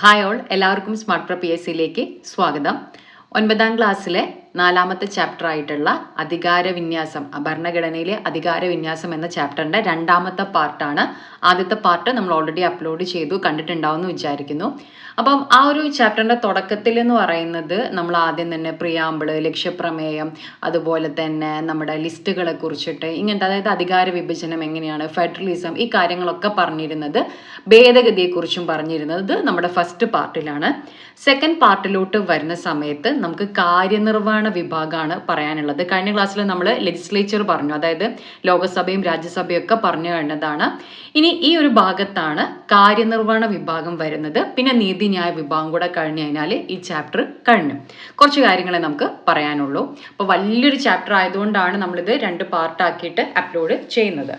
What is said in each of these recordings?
Hi all എല്ലാവർക്കും smart pro P S സിയിലേക്ക് സ്വാഗതം. ഒൻപതാം ക്ലാസ്സിലെ നാലാമത്തെ ചാപ്റ്റർ ആയിട്ടുള്ള അധികാര വിന്യാസം ഭരണഘടനയിലെ അധികാര വിന്യാസം എന്ന ചാപ്റ്ററിന്റെ രണ്ടാമത്തെ പാർട്ടാണ് ആദ്യത്തെ പാർട്ട് നമ്മൾ ഓൾറെഡി അപ്ലോഡ് ചെയ്തു കണ്ടിട്ടുണ്ടാവും എന്ന് വിചാരിക്കുന്നു. അപ്പം ആ ഒരു ചാപ്റ്ററിന്റെ തുടക്കത്തിൽ എന്ന് പറയുന്നത് നമ്മൾ ആദ്യം തന്നെ പ്രിയാമ്പിൾ ലക്ഷ്യപ്രമേയം അതുപോലെ തന്നെ നമ്മുടെ ലിസ്റ്റുകളെ കുറിച്ചിട്ട് ഇങ്ങനത്തെ അതായത് അധികാര വിഭജനം എങ്ങനെയാണ് ഫെഡറലിസം ഈ കാര്യങ്ങളൊക്കെ പറഞ്ഞിരുന്നത് ഭേദഗതിയെക്കുറിച്ചും പറഞ്ഞിരുന്നത് നമ്മുടെ ഫസ്റ്റ് പാർട്ടിലാണ് സെക്കൻഡ് പാർട്ടിലോട്ട് വരുന്ന സമയത്ത് നമുക്ക് കാര്യനിർവഹണ വിഭാഗമാണ് പറയാനുള്ളത്. കഴിഞ്ഞ ക്ലാസ്സിൽ നമ്മൾ ലെജിസ്ലേച്ചർ പറഞ്ഞു. അതായത് ലോകസഭയും രാജ്യസഭയും ഒക്കെ പറഞ്ഞു കഴിഞ്ഞതാണ്. ഇനി ഈ ഒരു ഭാഗത്താണ് കാര്യനിർവഹണ വിഭാഗം വരുന്നത്. പിന്നെ നീതിന്യായ വിഭാഗം കൂടെ കഴിഞ്ഞു കഴിഞ്ഞാൽ ഈ ചാപ്റ്റർ കഴിഞ്ഞു. കുറച്ച് കാര്യങ്ങളെ നമുക്ക് പറയാനുള്ളൂ. അപ്പോൾ വലിയൊരു ചാപ്റ്റർ ആയതുകൊണ്ടാണ് നമ്മളിത് രണ്ട് പാർട്ടാക്കിയിട്ട് അപ്ലോഡ് ചെയ്യുന്നത്.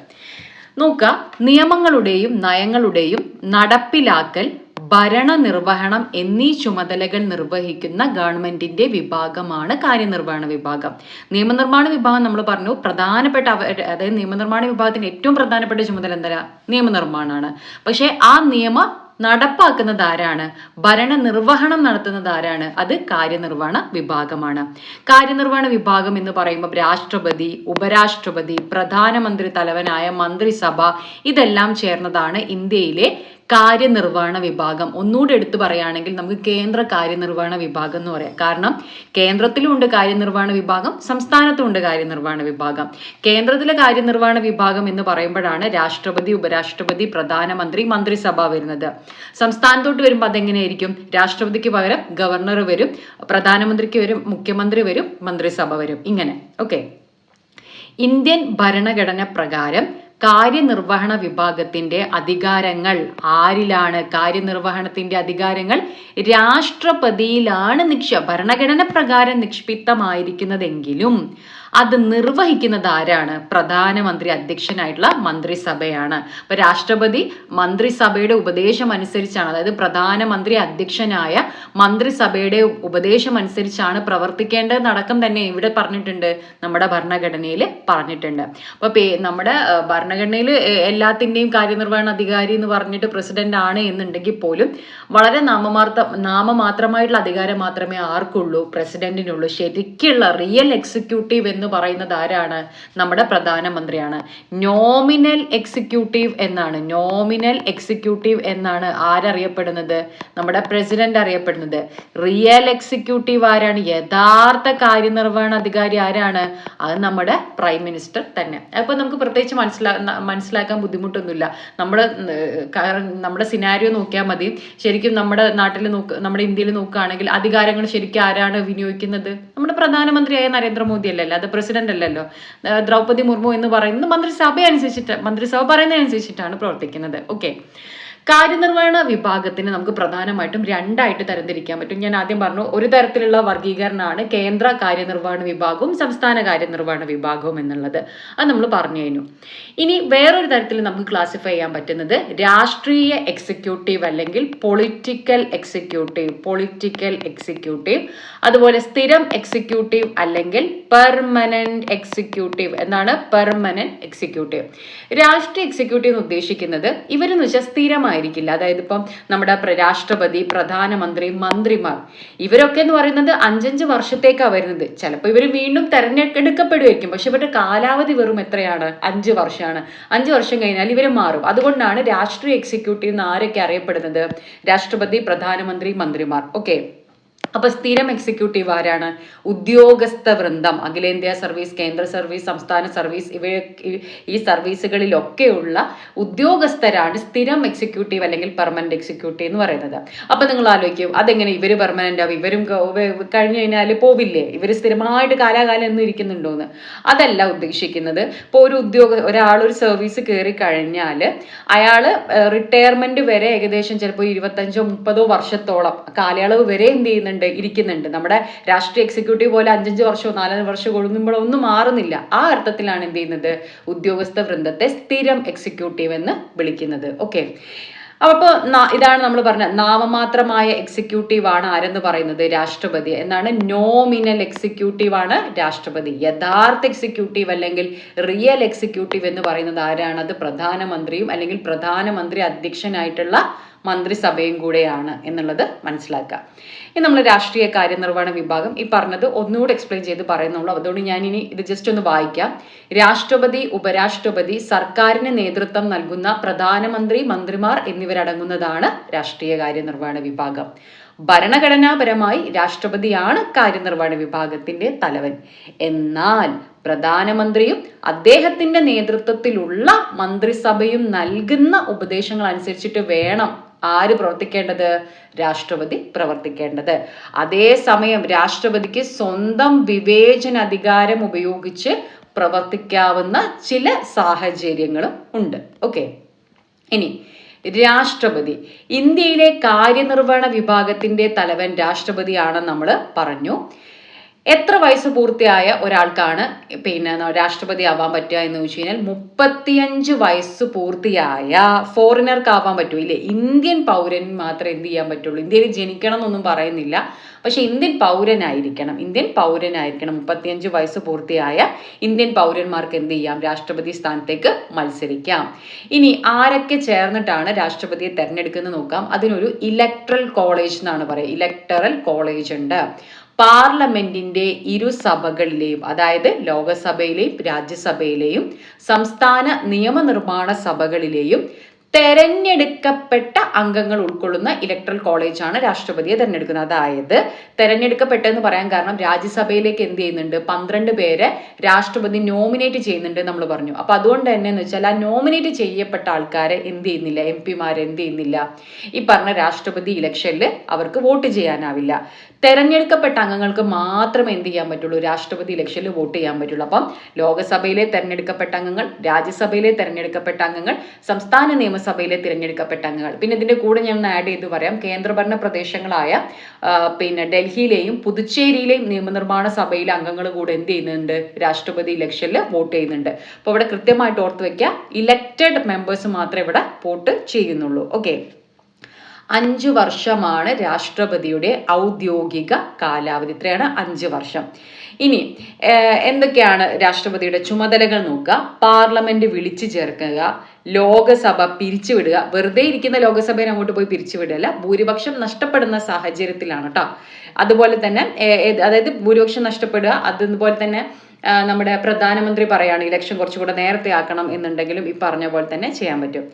നോക്കുക. നിയമങ്ങളുടെയും നയങ്ങളുടെയും നടപ്പിലാക്കൽ ഭരണനിർവഹണം എന്നീ ചുമതലകൾ നിർവഹിക്കുന്ന ഗവൺമെന്റിന്റെ വിഭാഗമാണ് കാര്യനിർവഹണ വിഭാഗം. നിയമനിർമ്മാണ വിഭാഗം നമ്മൾ പറഞ്ഞു പ്രധാനപ്പെട്ട അതായത് നിയമനിർമ്മാണ വിഭാഗത്തിന്റെ ഏറ്റവും പ്രധാനപ്പെട്ട ചുമതല എന്താ? നിയമനിർമ്മാണമാണ് പക്ഷേ ആ നിയമ നടപ്പാക്കുന്നത് ആരാണ്? ഭരണ നിർവഹണം നടത്തുന്നത് ആരാണ്? അത് കാര്യനിർവഹണ വിഭാഗമാണ്. കാര്യനിർവഹണ വിഭാഗം എന്ന് പറയുമ്പോൾ രാഷ്ട്രപതി ഉപരാഷ്ട്രപതി പ്രധാനമന്ത്രി തലവനായ മന്ത്രിസഭ ഇതെല്ലാം ചേർന്നതാണ് ഇന്ത്യയിലെ കാര്യനിർവഹണ വിഭാഗം. ഒന്നുകൂടെ എടുത്തു പറയുകയാണെങ്കിൽ നമുക്ക് കേന്ദ്ര കാര്യനിർവഹണ വിഭാഗം എന്ന് പറയാം. കാരണം കേന്ദ്രത്തിലും ഉണ്ട് കാര്യനിർവഹണ വിഭാഗം സംസ്ഥാനത്തും ഉണ്ട് കാര്യനിർവഹണ വിഭാഗം. കേന്ദ്രത്തിലെ കാര്യനിർവഹണ വിഭാഗം എന്ന് പറയുമ്പോഴാണ് രാഷ്ട്രപതി ഉപരാഷ്ട്രപതി പ്രധാനമന്ത്രി മന്ത്രിസഭ വരുന്നത്. സംസ്ഥാനത്തോട്ട് വരുമ്പോൾ അതെങ്ങനെയായിരിക്കും? രാഷ്ട്രപതിക്ക് പകരം ഗവർണർ വരും പ്രധാനമന്ത്രിക്ക് വരും മുഖ്യമന്ത്രി വരും മന്ത്രിസഭ വരും. ഇങ്ങനെ. ഓക്കെ. ഇന്ത്യൻ ഭരണഘടന പ്രകാരം കാര്യനിർവഹണ വിഭാഗത്തിന്റെ അധികാരങ്ങൾ ആരിലാണ്? കാര്യനിർവഹണത്തിന്റെ അധികാരങ്ങൾ രാഷ്ട്രപതിയിലാണ് നിക്ഷ ഭരണഘടന പ്രകാരം നിക്ഷിപ്തമായിരിക്കുന്നതെങ്കിലും അത് നിർവഹിക്കുന്നത് ആരാണ്? പ്രധാനമന്ത്രി അധ്യക്ഷനായിട്ടുള്ള മന്ത്രിസഭയാണ്. അപ്പൊ രാഷ്ട്രപതി മന്ത്രിസഭയുടെ ഉപദേശം അനുസരിച്ചാണ് അതായത് പ്രധാനമന്ത്രി അധ്യക്ഷനായ മന്ത്രിസഭയുടെ ഉപദേശം അനുസരിച്ചാണ് പ്രവർത്തിക്കേണ്ടത് അടക്കം തന്നെ ഇവിടെ പറഞ്ഞിട്ടുണ്ട് നമ്മുടെ ഭരണഘടനയിൽ പറഞ്ഞിട്ടുണ്ട്. അപ്പൊ നമ്മുടെ ഭരണഘടനയിൽ എല്ലാത്തിന്റെയും കാര്യനിർവഹണ അധികാരി എന്ന് പറഞ്ഞിട്ട് പ്രസിഡന്റ് ആണ് എന്നുണ്ടെങ്കിൽ പോലും വളരെ നാമമാർത്ഥ നാമമാത്രമായിട്ടുള്ള അധികാരം മാത്രമേ ആർക്കുള്ളൂ പ്രസിഡന്റിനുള്ളൂ. ശരിക്കുള്ള റിയൽ എക്സിക്യൂട്ടീവ് എന്ന് പറയുന്നത് ആരാണ്? നമ്മുടെ പ്രധാനമന്ത്രിയാണ്. നോമിനൽ എക്സിക്യൂട്ടീവ് എന്നാണ്. നോമിനൽ എക്സിക്യൂട്ടീവ് എന്നാണ് ആരറിയപ്പെടുന്നത്? നമ്മുടെ പ്രസിഡന്റ് അറിയപ്പെടുന്നത്. റിയൽ എക്സിക്യൂട്ടീവ് ആരാണ്? യഥാർത്ഥ കാര്യനിർവഹണ അധികാരി ആരാണ്? അത് നമ്മുടെ പ്രൈം മിനിസ്റ്റർ തന്നെ. അപ്പൊ നമുക്ക് പ്രത്യേകിച്ച് മനസ്സിലാ മനസ്സിലാക്കാൻ ബുദ്ധിമുട്ടൊന്നുമില്ല. നമ്മുടെ നമ്മുടെ സിനാരിയോ നോക്കിയാൽ മതി. ശരിക്കും നമ്മുടെ നാട്ടിൽ നോക്ക് നമ്മുടെ ഇന്ത്യയിൽ നോക്കുകയാണെങ്കിൽ അധികാരങ്ങൾ ശരിക്കും ആരാണ് വിനിയോഗിക്കുന്നത്? നമ്മുടെ പ്രധാനമന്ത്രിയായ നരേന്ദ്രമോദി അല്ലല്ലോ അത് പ്രസിഡന്റ് അല്ലല്ലോ. ദ്രൗപദി മുർമു എന്ന് പറയുന്നത് മന്ത്രിസഭ അനുസരിച്ചിട്ട് മന്ത്രിസഭ പറയുന്നതനുസരിച്ചിട്ടാണ് പ്രവർത്തിക്കുന്നത്. ഓക്കെ കാര്യനിർവഹണ വിഭാഗത്തിന് നമുക്ക് പ്രധാനമായിട്ടും രണ്ടായിട്ട് തരംതിരിക്കാൻ പറ്റും. ഞാൻ ആദ്യം പറഞ്ഞു ഒരു തരത്തിലുള്ള വർഗീകരണമാണ് കേന്ദ്ര കാര്യനിർവഹണ വിഭാഗവും സംസ്ഥാന കാര്യനിർവഹണ വിഭാഗവും എന്നുള്ളത്. അത് നമ്മൾ പറഞ്ഞു കഴിഞ്ഞു. ഇനി വേറൊരു തരത്തിൽ നമുക്ക് ക്ലാസിഫൈ ചെയ്യാൻ പറ്റുന്നത് രാഷ്ട്രീയ എക്സിക്യൂട്ടീവ് അല്ലെങ്കിൽ പൊളിറ്റിക്കൽ എക്സിക്യൂട്ടീവ് പൊളിറ്റിക്കൽ എക്സിക്യൂട്ടീവ് അതുപോലെ സ്ഥിരം എക്സിക്യൂട്ടീവ് അല്ലെങ്കിൽ പെർമനന്റ് എക്സിക്യൂട്ടീവ് എന്നാണ് പെർമനന്റ് എക്സിക്യൂട്ടീവ് രാഷ്ട്രീയ എക്സിക്യൂട്ടീവ് എന്ന് ഉദ്ദേശിക്കുന്നത് ഇവരെന്ന് വെച്ചാൽ സ്ഥിരമായിരിക്കില്ല അതായത് ഇപ്പം നമ്മുടെ രാഷ്ട്രപതി പ്രധാനമന്ത്രി മന്ത്രിമാർ ഇവരൊക്കെ എന്ന് പറയുന്നത് അഞ്ചഞ്ച് വർഷത്തേക്കാണ് വരുന്നത്. ചിലപ്പോൾ ഇവർ വീണ്ടും തെരഞ്ഞെടുക്കപ്പെടുമായിരിക്കും പക്ഷെ ഇവരുടെ കാലാവധി വെറും എത്രയാണ്? അഞ്ച് വർഷമാണ് അഞ്ച് വർഷം കഴിഞ്ഞാൽ ഇവർ മാറും. അതുകൊണ്ടാണ് രാഷ്ട്രീയ എക്സിക്യൂട്ടീവ് എന്ന് ആരൊക്കെ അറിയപ്പെടുന്നത്? രാഷ്ട്രപതി പ്രധാനമന്ത്രി മന്ത്രിമാർ. ഓക്കെ. അപ്പൊ സ്ഥിരം എക്സിക്യൂട്ടീവ് ആരാണ്? ഉദ്യോഗസ്ഥ വൃന്ദം അഖിലേന്ത്യാ സർവീസ് കേന്ദ്ര സർവീസ് സംസ്ഥാന സർവീസ് ഇവ ഈ- സർവീസുകളിലൊക്കെയുള്ള ഉദ്യോഗസ്ഥരാണ് സ്ഥിരം എക്സിക്യൂട്ടീവ് അല്ലെങ്കിൽ പെർമനന്റ് എക്സിക്യൂട്ടീവ് എന്ന് പറയുന്നത്. അപ്പൊ നിങ്ങൾ ആലോചിക്കും അതെങ്ങനെ ഇവർ പെർമനന്റ് ആവും? ഇവരും കഴിഞ്ഞു കഴിഞ്ഞാൽ പോവില്ലേ? ഇവർ സ്ഥിരമായിട്ട് കാലാകാലം എന്ന് ഇരിക്കുന്നുണ്ടോന്ന്. അതല്ല ഉദ്ദേശിക്കുന്നത്. ഇപ്പോൾ ഒരു ഉദ്യോഗ ഒരാൾ ഒരു സർവീസ് കയറി കഴിഞ്ഞാൽ അയാൾ റിട്ടയർമെന്റ് വരെ ഏകദേശം ചിലപ്പോൾ ഇരുപത്തഞ്ചോ മുപ്പതോ വർഷത്തോളം കാലയളവ് വരെ എന്ത് ചെയ്യുന്നുണ്ട്? ഇരിക്കുന്നുണ്ട് നമ്മുടെ രാഷ്ട്രീയ എക്സിക്യൂട്ടീവ് പോലെ അഞ്ചഞ്ച് വർഷമോ നാലഞ്ച് വർഷം കൊടുക്കുമ്പോഴോ ഒന്നും മാറുന്നില്ല. ആ അർത്ഥത്തിലാണ് എന്ത് ചെയ്യുന്നത്? ഉദ്യോഗസ്ഥ വൃന്ദത്തെ സ്ഥിരം എക്സിക്യൂട്ടീവ് എന്ന് വിളിക്കുന്നത്. ഓക്കെ അപ്പോൾ ഇതാണ് നമ്മൾ പറഞ്ഞ നാമമാത്രമായ എക്സിക്യൂട്ടീവ് ആണ് ആരെന്ന് പറയുന്നത്? രാഷ്ട്രപതി. എന്നാണ് നോമിനൽ എക്സിക്യൂട്ടീവ് ആണ് രാഷ്ട്രപതി. യഥാർത്ഥ എക്സിക്യൂട്ടീവ് അല്ലെങ്കിൽ റിയൽ എക്സിക്യൂട്ടീവ് എന്ന് പറയുന്നത് ആരാണ്? അത് പ്രധാനമന്ത്രിയും അല്ലെങ്കിൽ പ്രധാനമന്ത്രി അധ്യക്ഷനായിട്ടുള്ള മന്ത്രിസഭയും കൂടെയാണ് എന്നുള്ളത് മനസ്സിലാക്കുക. ഇനി നമ്മൾ രാഷ്ട്രീയ കാര്യനിർവഹണ വിഭാഗം ഈ പറഞ്ഞത് ഒന്നുകൂടെ എക്സ്പ്ലെയിൻ ചെയ്ത് പറയുന്നുള്ളൂ. അതുകൊണ്ട് ഞാൻ ഇനി ഇത് ജസ്റ്റ് ഒന്ന് വായിക്കാം. രാഷ്ട്രപതി ഉപരാഷ്ട്രപതി സർക്കാരിന് നേതൃത്വം നൽകുന്ന പ്രധാനമന്ത്രി മന്ത്രിമാർ എന്നിവരടങ്ങുന്നതാണ് രാഷ്ട്രീയ കാര്യനിർവഹണ വിഭാഗം. ഭരണഘടനാപരമായി രാഷ്ട്രപതിയാണ് കാര്യനിർവഹണ വിഭാഗത്തിന്റെ തലവൻ. എന്നാൽ പ്രധാനമന്ത്രിയും അദ്ദേഹത്തിന്റെ നേതൃത്വത്തിലുള്ള മന്ത്രിസഭയും നൽകുന്ന ഉപദേശങ്ങൾ അനുസരിച്ചിട്ട് വേണം ആര് പ്രവർത്തിക്കേണ്ടത്? രാഷ്ട്രപതി പ്രവർത്തിക്കേണ്ടത്. അതേസമയം രാഷ്ട്രപതിക്ക് സ്വന്തം വിവേചന അധികാരം ഉപയോഗിച്ച് പ്രവർത്തിക്കാവുന്ന ചില സാഹചര്യങ്ങളും ഉണ്ട്. ഓക്കെ ഇനി രാഷ്ട്രപതി. ഇന്ത്യയിലെ കാര്യനിർവഹണ വിഭാഗത്തിന്റെ തലവൻ രാഷ്ട്രപതിയാണെന്ന് നമ്മൾ പറഞ്ഞു. എത്ര വയസ്സ് പൂർത്തിയായ ഒരാൾക്കാണ് പിന്നെ രാഷ്ട്രപതി ആവാൻ പറ്റുക എന്ന് ചോദിച്ചു കഴിഞ്ഞാൽ മുപ്പത്തിയഞ്ച് വയസ്സ് പൂർത്തിയായ ഫോറിനർക്ക് ആവാൻ പറ്റൂ. ഇല്ലേ? ഇന്ത്യൻ പൗരൻ മാത്രമേ എന്ത് ചെയ്യാൻ പറ്റുള്ളൂ. ഇന്ത്യയിൽ ജനിക്കണം എന്നൊന്നും പറയുന്നില്ല. പക്ഷെ ഇന്ത്യൻ പൗരനായിരിക്കണം. ഇന്ത്യൻ പൗരനായിരിക്കണം. മുപ്പത്തിയഞ്ച് വയസ്സ് പൂർത്തിയായ ഇന്ത്യൻ പൗരന്മാർക്ക് എന്ത് ചെയ്യാം? രാഷ്ട്രപതി സ്ഥാനത്തേക്ക് മത്സരിക്കാം. ഇനി ആരൊക്കെ ചേർന്നിട്ടാണ് രാഷ്ട്രപതിയെ തെരഞ്ഞെടുക്കുന്നത് നോക്കാം. അതിനൊരു ഇലക്ട്രൽ കോളേജ് എന്നാണ് പറയുക. ഇലക്ടറൽ കോളേജ് ഉണ്ട്. പാർലമെന്റിന്റെ ഇരു സഭകളിലെയും അതായത് ലോകസഭയിലെയും രാജ്യസഭയിലെയും സംസ്ഥാന നിയമനിർമ്മാണ സഭകളിലെയും തെരഞ്ഞെടുക്കപ്പെട്ട അംഗങ്ങൾ ഉൾക്കൊള്ളുന്ന ഇലക്ട്രൽ കോളേജാണ് രാഷ്ട്രപതിയെ തെരഞ്ഞെടുക്കുന്നത്. അതായത് തെരഞ്ഞെടുക്കപ്പെട്ടെന്ന് പറയാൻ കാരണം രാജ്യസഭയിലേക്ക് എന്ത് ചെയ്യുന്നുണ്ട്? പന്ത്രണ്ട് പേരെ രാഷ്ട്രപതി നോമിനേറ്റ് ചെയ്യുന്നുണ്ട് നമ്മൾ പറഞ്ഞു. അപ്പൊ അതുകൊണ്ട് തന്നെ എന്ന് വെച്ചാൽ ആ നോമിനേറ്റ് ചെയ്യപ്പെട്ട ആൾക്കാരെ എന്ത് ചെയ്യുന്നില്ല? എം പിമാരെ എന്ത് ചെയ്യുന്നില്ല? ഈ പറഞ്ഞ രാഷ്ട്രപതി ഇലക്ഷനിൽ അവർക്ക് വോട്ട് ചെയ്യാനാവില്ല. തെരഞ്ഞെടുക്കപ്പെട്ട അംഗങ്ങൾക്ക് മാത്രമേ എന്ത് ചെയ്യാൻ പറ്റുള്ളൂ? രാഷ്ട്രപതി ഇലക്ഷനിൽ വോട്ട് ചെയ്യാൻ പറ്റുള്ളൂ. അപ്പം ലോകസഭയിലെ തെരഞ്ഞെടുക്കപ്പെട്ട അംഗങ്ങൾ രാജ്യസഭയിലെ തെരഞ്ഞെടുക്കപ്പെട്ട അംഗങ്ങൾ സംസ്ഥാന നിയമസഭയിലെ തിരഞ്ഞെടുക്കപ്പെട്ട അംഗങ്ങൾ. പിന്നെ ഇതിന്റെ കൂടെ ഞാൻ ഒന്ന് ആഡ് ചെയ്ത് പറയാം. കേന്ദ്രഭരണ പ്രദേശങ്ങളായ പിന്നെ ഡൽഹിയിലെയും പുതുച്ചേരിയിലെയും നിയമനിർമ്മാണ സഭയിലെ അംഗങ്ങൾ കൂടെ എന്ത് ചെയ്യുന്നുണ്ട്? രാഷ്ട്രപതി ഇലക്ഷനിൽ വോട്ട് ചെയ്യുന്നുണ്ട്. അപ്പോൾ ഇവിടെ കൃത്യമായിട്ട് ഓർത്ത് വെക്കുക ഇലക്റ്റഡ് മെമ്പേഴ്സ് മാത്രമേ ഇവിടെ വോട്ട് ചെയ്യുന്നുള്ളൂ. ഓക്കെ അഞ്ച് വർഷമാണ് രാഷ്ട്രപതിയുടെ ഔദ്യോഗിക കാലാവധി. ഇത്രയാണ് അഞ്ച് വർഷം. ഇനി എന്തൊക്കെയാണ് രാഷ്ട്രപതിയുടെ ചുമതലകൾ നോക്കുക. പാർലമെന്റ് വിളിച്ചു ചേർക്കുക. ലോകസഭ പിരിച്ചുവിടുക. വെറുതെ ഇരിക്കുന്ന ലോകസഭയെ അങ്ങോട്ട് പോയി പിരിച്ചുവിടുകയല്ല. ഭൂരിപക്ഷം നഷ്ടപ്പെടുന്ന സാഹചര്യത്തിലാണ് കേട്ടോ അതുപോലെ തന്നെ അതായത് ഭൂരിപക്ഷം നഷ്ടപ്പെടുക. അതുപോലെ തന്നെ നമ്മുടെ പ്രധാനമന്ത്രി പറയുകയാണ് ഇലക്ഷൻ കുറച്ചുകൂടെ നേരത്തെ ആക്കണം എന്നുണ്ടെങ്കിലും ഈ പറഞ്ഞ പോലെ തന്നെ ചെയ്യാൻ പറ്റും.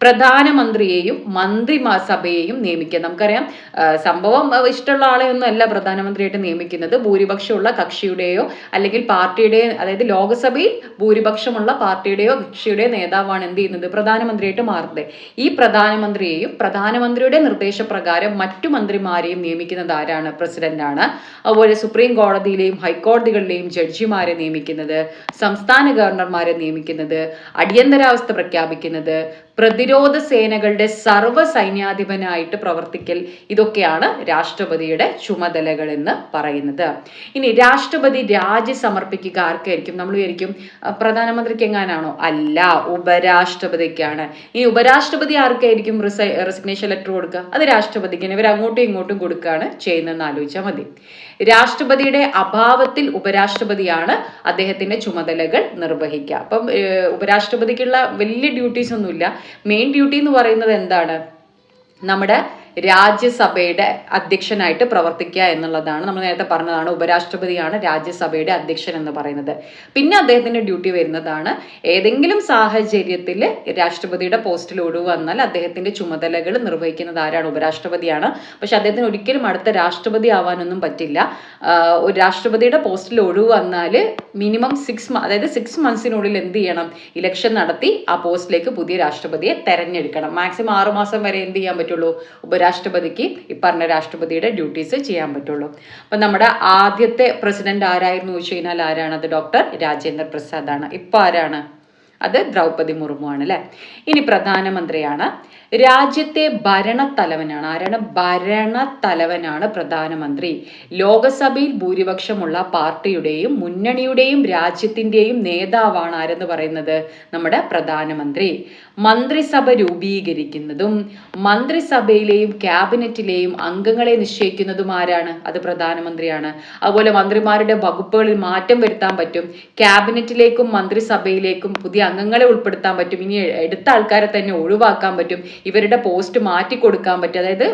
പ്രധാനമന്ത്രിയെയും മന്ത്രിസഭയെയും നിയമിക്കുക. നമുക്കറിയാം സംഭവം ഇഷ്ടമുള്ള ആളെ ഒന്നും അല്ല പ്രധാനമന്ത്രിയായിട്ട് നിയമിക്കുന്നത്. ഭൂരിപക്ഷമുള്ള കക്ഷിയുടെയോ അല്ലെങ്കിൽ പാർട്ടിയുടെയോ അതായത് ലോക്സഭയിൽ ഭൂരിപക്ഷമുള്ള പാർട്ടിയുടെയോ കക്ഷിയുടെയോ നേതാവാണ് എന്ത് ചെയ്യുന്നത്? പ്രധാനമന്ത്രിയായിട്ട് മാറുന്നത്. ഈ പ്രധാനമന്ത്രിയെയും പ്രധാനമന്ത്രിയുടെ നിർദ്ദേശപ്രകാരം മറ്റു മന്ത്രിമാരെയും നിയമിക്കുന്നത് ആരാണ്? പ്രസിഡന്റാണ്. അതുപോലെ സുപ്രീം കോടതിയിലെയും ഹൈക്കോടതികളിലെയും ജഡ്ജിമാരെ നിയമിക്കുന്നത് സംസ്ഥാന ഗവർണർമാരെ നിയമിക്കുന്നത് അടിയന്തരാവസ്ഥ പ്രഖ്യാപിക്കുന്നത് പ്രതിരോധ സേനകളുടെ സർവ സൈന്യാധിപനായിട്ട് പ്രവർത്തിക്കൽ. ഇതൊക്കെയാണ് രാഷ്ട്രപതിയുടെ ചുമതലകൾ എന്ന് പറയുന്നത്. ഇനി രാഷ്ട്രപതി രാജി സമർപ്പിക്കുക ആർക്കായിരിക്കും? നമ്മൾ വിചാരിക്കും പ്രധാനമന്ത്രിക്ക് എങ്ങാനാണോ അല്ല ഉപരാഷ്ട്രപതിക്കാണ്. ഇനി ഉപരാഷ്ട്രപതി ആർക്കായിരിക്കും റെസിഗ്നേഷൻ ലെറ്റർ കൊടുക്കുക? അത് രാഷ്ട്രപതിക്ക് ഇവർ അങ്ങോട്ടും ഇങ്ങോട്ടും കൊടുക്കുകയാണ് ചെയ്യുന്നതെന്ന് ആലോചിച്ചാൽ മതി. രാഷ്ട്രപതിയുടെ അഭാവത്തിൽ ഉപരാഷ്ട്രപതിയാണ് അദ്ദേഹത്തിന്റെ ചുമതലകൾ നിർവഹിക്കുക. അപ്പം ഉപരാഷ്ട്രപതിക്കുള്ള വലിയ ഡ്യൂട്ടീസ് ഒന്നുമില്ല. മെയിൻ ഡ്യൂട്ടി എന്ന് പറയുന്നത് എന്താണ്? നമ്മുടെ രാജ്യസഭയുടെ അധ്യക്ഷനായിട്ട് പ്രവർത്തിക്കുക എന്നുള്ളതാണ്. നമ്മൾ നേരത്തെ പറഞ്ഞതാണ് ഉപരാഷ്ട്രപതിയാണ് രാജ്യസഭയുടെ അധ്യക്ഷൻ എന്ന് പറയുന്നത്. പിന്നെ അദ്ദേഹത്തിന്റെ ഡ്യൂട്ടി വരുന്നതാണ് ഏതെങ്കിലും സാഹചര്യത്തിൽ രാഷ്ട്രപതിയുടെ പോസ്റ്റിൽ ഒഴിവ് വന്നാൽ അദ്ദേഹത്തിന്റെ ചുമതലകൾ നിർവഹിക്കുന്നത് ആരാണ്? ഉപരാഷ്ട്രപതിയാണ്. പക്ഷെ അദ്ദേഹത്തിന് ഒരിക്കലും അടുത്ത രാഷ്ട്രപതി ആവാനൊന്നും പറ്റില്ല. ഒരു രാഷ്ട്രപതിയുടെ പോസ്റ്റിൽ ഒഴിവ് വന്നാൽ മിനിമം സിക്സ് അതായത് സിക്സ് മന്ത്സിനുള്ളിൽ എന്ത് ചെയ്യണം? ഇലക്ഷൻ നടത്തി ആ പോസ്റ്റിലേക്ക് പുതിയ രാഷ്ട്രപതിയെ തെരഞ്ഞെടുക്കണം. മാക്സിമം ആറുമാസം വരെ എന്ത് ചെയ്യാൻ പറ്റുള്ളൂ? ഉപരാ രാഷ്ട്രപതിക്ക് ഈ പറഞ്ഞ രാഷ്ട്രപതിയുടെ ഡ്യൂട്ടീസ് ചെയ്യാൻ പറ്റുള്ളൂ. അപ്പം നമ്മുടെ ആദ്യത്തെ പ്രസിഡന്റ് ആരായിരുന്നു ചോദിച്ചു കഴിഞ്ഞാൽ ആരാണത്? ഡോക്ടർ രാജേന്ദ്ര പ്രസാദാണ് ആണ്. ഇപ്പൊ ആരാണ്? അത് ദ്രൗപതി മുർമു ആണ് അല്ലെ? ഇനി പ്രധാനമന്ത്രിയാണ്. രാജ്യത്തെ ഭരണത്തലവനാണ്. ആരാണ്? ഭരണത്തലവനാണ് പ്രധാനമന്ത്രി. ലോകസഭയിൽ ഭൂരിപക്ഷമുള്ള പാർട്ടിയുടെയും മുന്നണിയുടെയും രാജ്യത്തിന്റെയും നേതാവാണ് ആരെന്ന് പറയുന്നത് നമ്മുടെ പ്രധാനമന്ത്രി. മന്ത്രിസഭ രൂപീകരിക്കുന്നതും മന്ത്രിസഭയിലെയും ക്യാബിനറ്റിലെയും അംഗങ്ങളെ നിശ്ചയിക്കുന്നതും ആരാണ്? അത് പ്രധാനമന്ത്രിയാണ്. അതുപോലെ മന്ത്രിമാരുടെ വകുപ്പുകളിൽ മാറ്റം വരുത്താൻ പറ്റും. ക്യാബിനറ്റിലേക്കും മന്ത്രിസഭയിലേക്കും പുതിയ അംഗങ്ങളെ ഉൾപ്പെടുത്താൻ പറ്റും. ഇനി എടുത്ത ആൾക്കാരെ തന്നെ ഒഴിവാക്കാൻ പറ്റും. ഇവരുടെ പോസ്റ്റ് മാറ്റി കൊടുക്കാൻ പറ്റും. അതായത്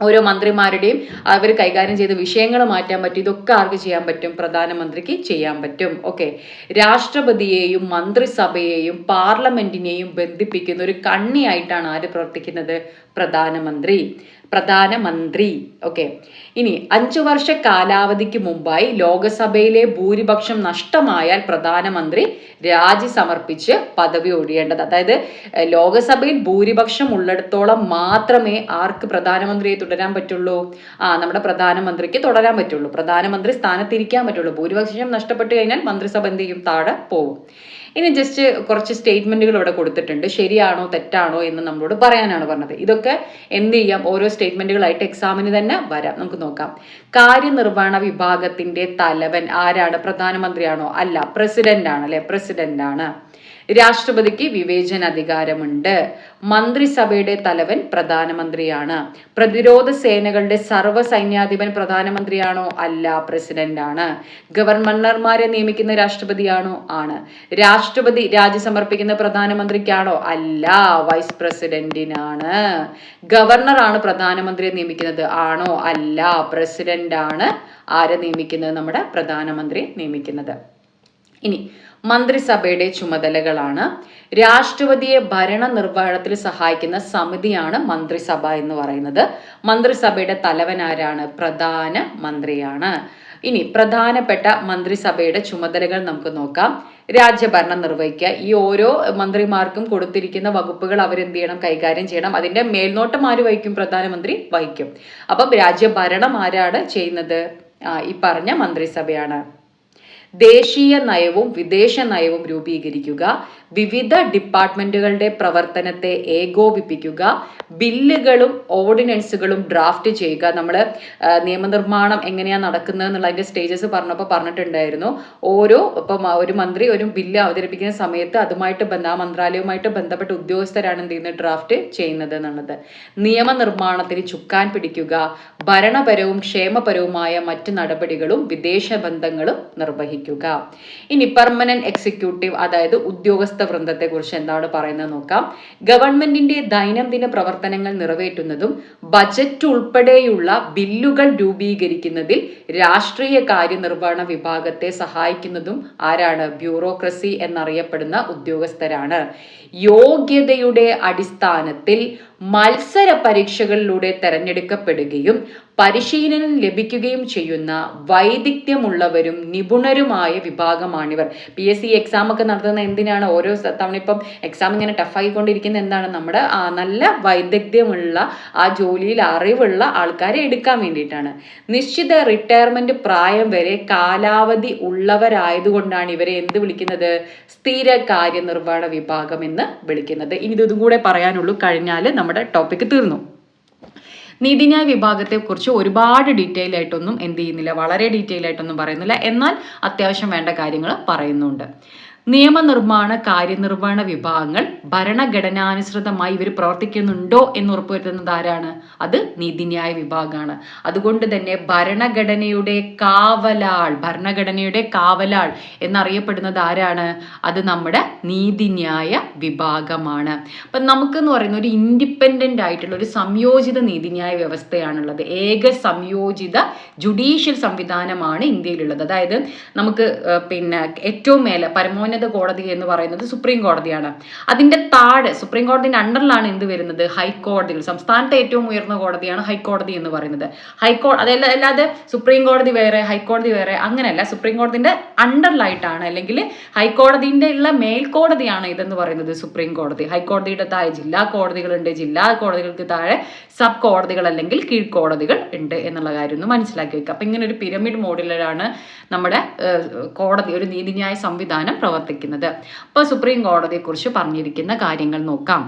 ഓരോ മന്ത്രിമാരുടെയും അവർ കൈകാര്യം ചെയ്ത വിഷയങ്ങൾ മാറ്റാൻ പറ്റും. ഇതൊക്കെ ആർക്ക് ചെയ്യാൻ പറ്റും? പ്രധാനമന്ത്രിക്ക് ചെയ്യാൻ പറ്റും. ഓക്കെ. രാഷ്ട്രപതിയെയും മന്ത്രിസഭയെയും പാർലമെന്റിനെയും ബന്ധിപ്പിക്കുന്ന ഒരു കണ്ണിയായിട്ടാണ് ആര് പ്രവർത്തിക്കുന്നത്? പ്രധാനമന്ത്രി. പ്രധാനമന്ത്രി. ഓക്കെ. ഇനി അഞ്ചു വർഷ കാലാവധിക്ക് മുമ്പായി ലോകസഭയിലെ ഭൂരിപക്ഷം നഷ്ടമായാൽ പ്രധാനമന്ത്രി രാജി സമർപ്പിച്ച് പദവി ഒഴിയേണ്ടത്. അതായത് ലോകസഭയിൽ ഭൂരിപക്ഷം ഉള്ളിടത്തോളം മാത്രമേ ആർക്ക് പ്രധാനമന്ത്രിയെ തുടരാൻ പറ്റുള്ളൂ? ആ നമ്മുടെ പ്രധാനമന്ത്രിക്ക് തുടരാൻ പറ്റുള്ളൂ. പ്രധാനമന്ത്രി സ്ഥാനത്തിരിക്കാൻ പറ്റുള്ളൂ. ഭൂരിപക്ഷം നഷ്ടപ്പെട്ടു കഴിഞ്ഞാൽ മന്ത്രിസഭ എന്ത് ചെയ്യും? താഴെ പോവും. ഇനി ജസ്റ്റ് കുറച്ച് സ്റ്റേറ്റ്മെന്റുകൾ ഇവിടെ കൊടുത്തിട്ടുണ്ട്. ശരിയാണോ തെറ്റാണോ എന്ന് നമ്മളോട് പറയാനാണ് പറഞ്ഞത്. ഇതൊക്കെ എന്ത് ചെയ്യാം? ഓരോ സ്റ്റേറ്റ്മെന്റുകളായിട്ട് എക്സാമിന് തന്നെ വരാം. നമുക്ക് നോക്കാം. കാര്യനിർവഹണ വിഭാഗത്തിന്റെ തലവൻ ആരാണ്? പ്രധാനമന്ത്രിയാണോ? അല്ല പ്രസിഡന്റ് ആണ് അല്ലെ? പ്രസിഡന്റ് ആണ്. രാഷ്ട്രപതിക്ക് വിവേചനാധികാരമുണ്ട്. മന്ത്രിസഭയുടെ തലവൻ പ്രധാനമന്ത്രിയാണ്. പ്രതിരോധ സേനകളുടെ സർവ സൈന്യാധിപൻ പ്രധാനമന്ത്രിയാണോ? അല്ല പ്രസിഡന്റ് ആണ് ഗവർണർമാരെ നിയമിക്കുന്ന രാഷ്ട്രപതിയാണോ? ആണ്. രാഷ്ട്രപതി രാജി സമർപ്പിക്കുന്ന പ്രധാനമന്ത്രിക്കാണോ? അല്ല വൈസ് പ്രസിഡന്റിനാണ്. ഗവർണറാണ് പ്രധാനമന്ത്രിയെ നിയമിക്കുന്നത്? ആണോ? അല്ല പ്രസിഡന്റ് ആണ് ആരെ നിയമിക്കുന്നത്? നമ്മുടെ പ്രധാനമന്ത്രി നിയമിക്കുന്നത്. ഇനി മന്ത്രിസഭയുടെ ചുമതലകളാണ്. രാഷ്ട്രപതിയെ ഭരണ നിർവഹണത്തിൽ സഹായിക്കുന്ന സമിതിയാണ് മന്ത്രിസഭ എന്ന് പറയുന്നത്. മന്ത്രിസഭയുടെ തലവൻ ആരാണ്? പ്രധാന മന്ത്രിയാണ്. ഇനി പ്രധാനപ്പെട്ട മന്ത്രിസഭയുടെ ചുമതലകൾ നമുക്ക് നോക്കാം. രാജ്യഭരണം നിർവഹിക്കുക. ഈ ഓരോ മന്ത്രിമാർക്കും കൊടുത്തിരിക്കുന്ന വകുപ്പുകൾ അവരെന്ത് ചെയ്യണം? കൈകാര്യം ചെയ്യണം. അതിന്റെ മേൽനോട്ടം ആര് വഹിക്കും? പ്രധാനമന്ത്രി വഹിക്കും. അപ്പം രാജ്യഭരണം ആരാണ് ചെയ്യുന്നത്? ഈ പറഞ്ഞ മന്ത്രിസഭയാണ്. ദേശീയ നയവും വിദേശ നയവും രൂപീകരിക്കുക. വിവിധ ഡിപ്പാർട്ട്മെന്റുകളുടെ പ്രവർത്തനത്തെ ഏകോപിപ്പിക്കുക ബില്ലുകളും ഓർഡിനൻസുകളും ഡ്രാഫ്റ്റ് ചെയ്യുക. നമ്മൾ നിയമനിർമ്മാണം എങ്ങനെയാണ് നടക്കുന്നത് എന്നുള്ള അതിന്റെ സ്റ്റേജസ് പറഞ്ഞപ്പോൾ പറഞ്ഞിട്ടുണ്ടായിരുന്നു. ഓരോ ഇപ്പം ഒരു മന്ത്രി ഒരു ബില്ല് അവതരിപ്പിക്കുന്ന സമയത്ത് അതുമായിട്ട് ബന്ധ ആ മന്ത്രാലയവുമായിട്ട് ബന്ധപ്പെട്ട ഉദ്യോഗസ്ഥരാണ് എന്ത് ചെയ്യുന്നത്? ഡ്രാഫ്റ്റ് ചെയ്യുന്നത് എന്നുള്ളത്. നിയമനിർമ്മാണത്തിന് ചുക്കാൻ പിടിക്കുക ഭരണപരവും ക്ഷേമപരവുമായ മറ്റ് നടപടികളും വിദേശ ബന്ധങ്ങളും നിർവഹിക്കുക. ഇനി പെർമനന്റ് എക്സിക്യൂട്ടീവ് അതായത് ഉദ്യോഗസ്ഥ വൃന്ദത്തെ കുറിച്ച് എന്താണ് പറയുന്നത് നോക്കാം. ഗവൺമെന്റിന്റെ ദൈനംദിന പ്രവർത്തനങ്ങൾ നിറവേറ്റുന്നതും ബജറ്റ് ഉൾപ്പെടെയുള്ള ബില്ലുകൾ രൂപീകരിക്കുന്നതിൽ രാഷ്ട്രീയ കാര്യനിർവഹണ വിഭാഗത്തെ സഹായിക്കുന്നതും ആരാണ്? ബ്യൂറോക്രസി എന്നറിയപ്പെടുന്ന ഉദ്യോഗസ്ഥരാണ്. യോഗ്യതയുടെ അടിസ്ഥാനത്തിൽ മത്സര പരീക്ഷകളിലൂടെ തെരഞ്ഞെടുക്കപ്പെടുകയും പരിശീലനം ലഭിക്കുകയും ചെയ്യുന്ന വൈദഗ്ധ്യമുള്ളവരും നിപുണരുമായ വിഭാഗമാണിവർ. പി എസ് സി എക്സാം ഒക്കെ നടത്തുന്ന എന്തിനാണ് ഓരോ തവണ ഇപ്പം എക്സാം ഇങ്ങനെ ടഫായിക്കൊണ്ടിരിക്കുന്ന എന്താണ് നമ്മുടെ നല്ല വൈദഗ്ധ്യമുള്ള ആ ജോലിയിൽ അറിവുള്ള ആൾക്കാരെ എടുക്കാൻ വേണ്ടിയിട്ടാണ്. നിശ്ചിത റിട്ടയർമെന്റ് പ്രായം വരെ കാലാവധി ഉള്ളവരായതുകൊണ്ടാണ് ഇവരെ എന്ത് വിളിക്കുന്നത്? സ്ഥിര കാര്യനിർവഹണ വിഭാഗം എന്ന് വിളിക്കുന്നത്. ഇനി ഇതും കൂടെ പറയാനുള്ളൂ. കഴിഞ്ഞാൽ നമ്മുടെ ടോപ്പിക് തീർന്നു. നീതിന്യായ വിഭാഗത്തെ കുറിച്ച് ഒരുപാട് ഡീറ്റെയിൽ ആയിട്ടൊന്നും എന്ത് ചെയ്യുന്നില്ല വളരെ ഡീറ്റെയിൽ ആയിട്ടൊന്നും പറയുന്നില്ല. എന്നാൽ അത്യാവശ്യം വേണ്ട കാര്യങ്ങൾ പറയുന്നുണ്ട്. നിയമനിർമ്മാണ കാര്യനിർവഹണ വിഭാഗങ്ങൾ ഭരണഘടനാനുസൃതമായി ഇവർ പ്രവർത്തിക്കുന്നുണ്ടോ എന്ന് ഉറപ്പുവരുത്തുന്നത് ആരാണ്? അത് നീതിന്യായ വിഭാഗമാണ് അതുകൊണ്ട് തന്നെ ഭരണഘടനയുടെ കാവലാൾ ഭരണഘടനയുടെ കാവലാൾ എന്നറിയപ്പെടുന്നത് ആരാണ്? അത് നമ്മുടെ നീതിന്യായ വിഭാഗമാണ്. അപ്പം നമുക്കെന്ന് പറയുന്ന ഒരു ഇൻഡിപെൻഡന്റ് ആയിട്ടുള്ള ഒരു സംയോജിത നീതിന്യായ വ്യവസ്ഥയാണുള്ളത്. ഏക സംയോജിത ജുഡീഷ്യൽ സംവിധാനമാണ് ഇന്ത്യയിലുള്ളത്. അതായത് നമുക്ക് പിന്നെ ഏറ്റവും മേലെ പരമോന്നത കോടതി എന്ന് പറയുന്നത് സുപ്രീം കോടതിയാണ്. അതിന്റെ താഴെ സുപ്രീം കോടതിന്റെ അണ്ടറിലാണ് എന്ത് വരുന്നത്? ഹൈക്കോടതികൾ സംസ്ഥാനത്തെ ഏറ്റവും ഉയർന്ന കോടതിയാണ് ഹൈക്കോടതി എന്ന് പറയുന്നത്. ഹൈക്കോ അതല്ല അല്ലാതെ സുപ്രീം കോടതി വേറെ ഹൈക്കോടതി വേറെ അങ്ങനെയല്ല. സുപ്രീം കോടതിന്റെ അണ്ടറിലായിട്ടാണ് അല്ലെങ്കിൽ ഹൈക്കോടതിന്റെ ഉള്ള മേൽക്കോടതിയാണ് ഇതെന്ന് പറയുന്നത് സുപ്രീം കോടതി. ഹൈക്കോടതിയുടെ താഴെ ജില്ലാ കോടതികളുണ്ട്. ജില്ലാ കോടതികൾക്ക് താഴെ സബ് കോടതികൾ അല്ലെങ്കിൽ കീഴ്ക്കോടതികൾ ഉണ്ട് എന്നുള്ള കാര്യം ഒന്ന് മനസ്സിലാക്കി വെക്കുക. അപ്പൊ ഇങ്ങനെ ഒരു പിരമിഡ് മോഡലിലാണ് നമ്മുടെ കോടതി ഒരു നീതിന്യായ സംവിധാനം പ്രവർത്തിക്കുന്നത് അപ്പോൾ സുപ്രീം കോടതിയെ കുറിച്ച് പറഞ്ഞിരിക്കുന്ന കാര്യങ്ങൾ നോക്കാം.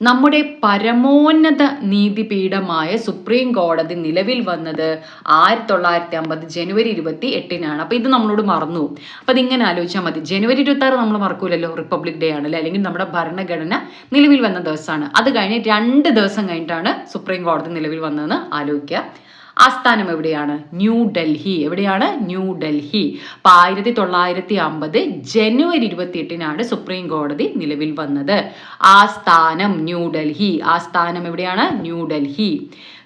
നമ്മുടെ പരമോന്നത നീതിപീഠമായ സുപ്രീം കോടതി നിലവിൽ വന്നത് ആയിരത്തി തൊള്ളായിരത്തി അമ്പത് ജനുവരി ഇരുപത്തി എട്ടിനാണ്. അപ്പൊ ഇത് നമ്മളോട് മറന്നു അപ്പോൾ അപ്പൊ അതിങ്ങനെ ആലോചിച്ചാൽ മതി. ജനുവരി ഇരുപത്തി ആറ് നമ്മൾ മറക്കൂലല്ലോ റിപ്പബ്ലിക് ഡേ ആണല്ലേ? അല്ലെങ്കിൽ നമ്മുടെ ഭരണഘടന നിലവിൽ വന്ന ദിവസമാണ്. അത് കഴിഞ്ഞ് രണ്ട് ദിവസം കഴിഞ്ഞിട്ടാണ് സുപ്രീം കോടതി നിലവിൽ വന്നതെന്ന് ആലോചിക്കുക. ആസ്ഥാനം എവിടെയാണ്? ന്യൂ ഡൽഹി. എവിടെയാണ്? ന്യൂ ഡൽഹി. അപ്പൊ ആയിരത്തി തൊള്ളായിരത്തി അമ്പത് ജനുവരി ഇരുപത്തി എട്ടിനാണ് സുപ്രീം കോടതി നിലവിൽ വന്നത്. ആസ്ഥാനം ന്യൂ ഡൽഹി. ആസ്ഥാനം എവിടെയാണ്? ന്യൂ ഡൽഹി.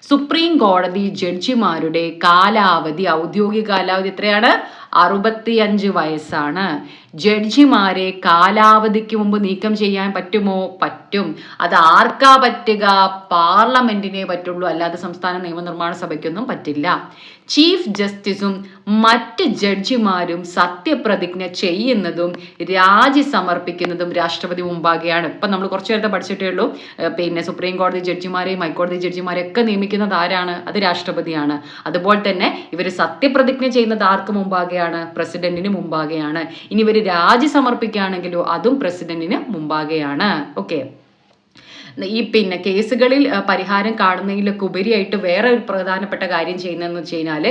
സുപ്രീം കോടതി ജഡ്ജിമാരുടെ കാലാവധി ഔദ്യോഗിക കാലാവധി എത്രയാണ്? അറുപത്തിയഞ്ച് വയസ്സാണ്. ജഡ്ജിമാരെ കാലാവധിക്ക് മുമ്പ് നീക്കം ചെയ്യാൻ പറ്റുമോ? പറ്റും. അത് ആർക്കാ പറ്റുക? പാർലമെന്റിനെ പറ്റുള്ളൂ. അല്ലാതെ സംസ്ഥാന നിയമനിർമ്മാണ സഭയ്ക്കൊന്നും പറ്റില്ല. ചീഫ് ജസ്റ്റിസും മറ്റ് ജഡ്ജിമാരും സത്യപ്രതിജ്ഞ ചെയ്യുന്നതും രാജി സമർപ്പിക്കുന്നതും രാഷ്ട്രപതി മുമ്പാകെയാണ്. ഇപ്പം നമ്മൾ കുറച്ച് നേരത്തെ പഠിച്ചിട്ടേ ഉള്ളൂ. പിന്നെ സുപ്രീം കോടതി ജഡ്ജിമാരെയും ഹൈക്കോടതി ജഡ്ജിമാരെയും ഒക്കെ നിയമിക്കുന്നത് ആരാണ്? അത് രാഷ്ട്രപതിയാണ്. അതുപോലെ തന്നെ ഇവർ സത്യപ്രതിജ്ഞ ചെയ്യുന്നത് ആർക്ക് മുമ്പാകെയാണ്? പ്രസിഡന്റിന് മുമ്പാകെയാണ്. ഇനി ഇവർ രാജി സമർപ്പിക്കുകയാണെങ്കിലോ അതും പ്രസിഡന്റിന് മുമ്പാകെയാണ്. ഓക്കെ. ഈ പിന്നെ കേസുകളിൽ പരിഹാരം കാണുന്നതിലൊക്കെ ഉപരിയായിട്ട് വേറെ ഒരു പ്രധാനപ്പെട്ട കാര്യം ചെയ്യുന്നതെന്ന് വെച്ച് കഴിഞ്ഞാൽ